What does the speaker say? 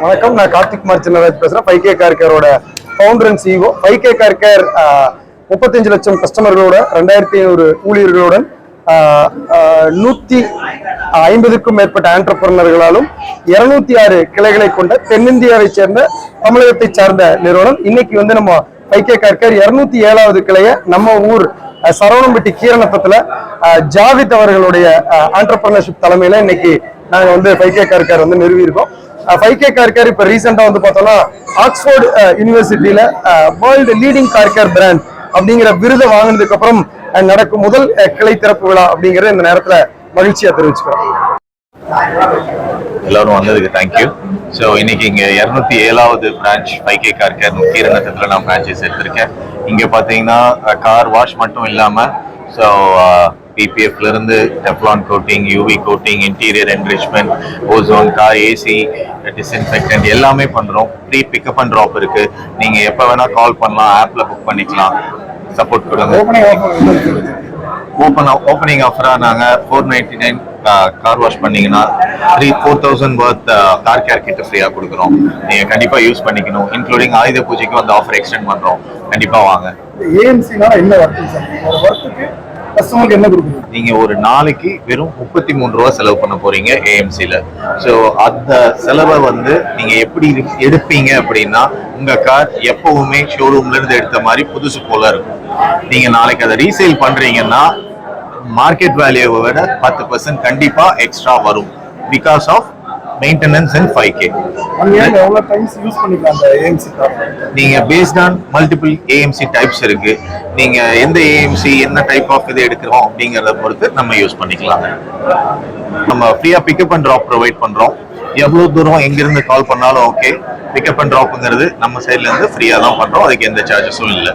வணக்கம். நான் கார்த்திக் குமார் சின்னராஜ் பேசுறேன். Five K car கேரோட founder and CEO five K car care முப்பத்தஞ்சு லட்சம் கஸ்டமர்களோட ரெண்டாயிரத்தி ஐநூறு ஊழியர்களுடன் நூற்றி நூத்தி ஐம்பதுக்கும் மேற்பட்ட ஆண்டர்பிரனர்களாலும் இருநூத்தி ஆறு கிளைகளை கொண்ட தென்னிந்தியாவை சேர்ந்த தமிழகத்தை சார்ந்த நிறுவனம். இன்னைக்கு வந்து நம்ம பைக்கே கார்கர் இருநூத்தி ஏழாவது கிளையை நம்ம ஊர் சரவணம்பட்டி கீரணத்தத்துல ஜாவித் அவர்களுடைய ஆண்டர்பிரினர்ஷிப் தலைமையில இன்னைக்கு நாங்க வந்து பைக்கே கார்கர் வந்து நிறுவியிருக்கோம். ஃபைவ் கே கார் கேர் இப்போ ரீசெண்டாக வந்து பார்த்தோம்னா ஆக்ஸ்போர்ட் யூனிவர்சிட்டியில் world leading car care brand அப்படிங்கிற விருதை வாங்கினதுக்கு அப்புறம் நடக்கும் முதல் கிளை திறப்பு விழா அப்படிங்கறத இந்த நேரத்தில் மகிழ்ச்சியாக தெரிவிச்சுக்கிறோம். எல்லாரும் வந்ததுக்கு தேங்க்யூ ஸோ இன்னைக்கு இங்கே இரநூத்தி ஏழாவது branch five K car care கீரணத்தில் நான் பிரான்ச்சஸ் எடுத்திருக்கேன். இங்கே பார்த்தீங்கன்னா கார் வாஷ் மட்டும் இல்லாமல் ஸோ பிபிஎஃப்ல இருந்து Teflon coating UV coating interior enrichment ozone car AC disinfectant எல்லாமே பண்றோம். ப்ரீ பிக்கப் அண்ட் ட்ராப் இருக்கு. நீங்க எப்ப வேணா கால் பண்ணலாம் ஆப்ல புக் பண்ணிக்கலாம். சப்போர்ட் கொடுங்க. ஓப்பன் ஓப்பனிங் ஆஃபரா நாங்க four ninety nine car wash பண்ணீங்கன்னா three four thousand birth car care கிட்ட ஃப்ரீயா கொடுக்குறோம். நீங்க கண்டிப்பா யூஸ் பண்ணிக்கணும். இன்க்ளூடிங் ஆயுத பூஜைக்கு அந்த ஆஃபர் எக்ஸ்டெண்ட் பண்றோம். கண்டிப்பா வாங்க. ஏஎம்சினால என்ன ஒர்க்கு சார் ஒரு ஒர்க்குக்கு கஸ்டமருக்கு என்ன கொடுக்குறீங்க? நீங்க ஒரு நாளைக்கு வெறும் முப்பத்தி மூணு ரூபா செலவு பண்ண போறீங்க ஏஎம்சில ஸோ அந்த செலவை வந்து நீங்க எப்படி எடுப்பீங்க அப்படின்னா உங்க கார் எப்பவுமே ஷோரூம்ல இருந்து எடுத்த மாதிரி புதுசு போல இருக்கும். நீங்க நாளைக்கு அதை ரீசேல் பண்றீங்கன்னா மார்க்கெட் வேல்யூவை விட பத்து பர்சன்ட் கண்டிப்பா எக்ஸ்ட்ரா வரும். Because of maintenance and five K எவ்வளோ நீங்க based on multiple AMC types இருக்கு. நீங்க எந்த ஏஎம்சி என்ன டைப் ஆஃப் இது எடுக்கிறோம் அப்படிங்கறத பொறுத்து நம்ம யூஸ் பண்ணிக்கலாம் நம்ம ஃப்ரீயா பிக்கப் அண்ட் ட்ராப் ப்ரொவைட் பண்றோம். எவ்வளவு தூரம் எங்க இருந்து கால் பண்ணாலும் ஓகே பிக்கப் அண்ட் ட்ராப்ங்கிறது நம்ம சைட்ல இருந்து ஃப்ரீயா தான் பண்றோம். அதுக்கு எந்த சார்ஜஸும் இல்லை.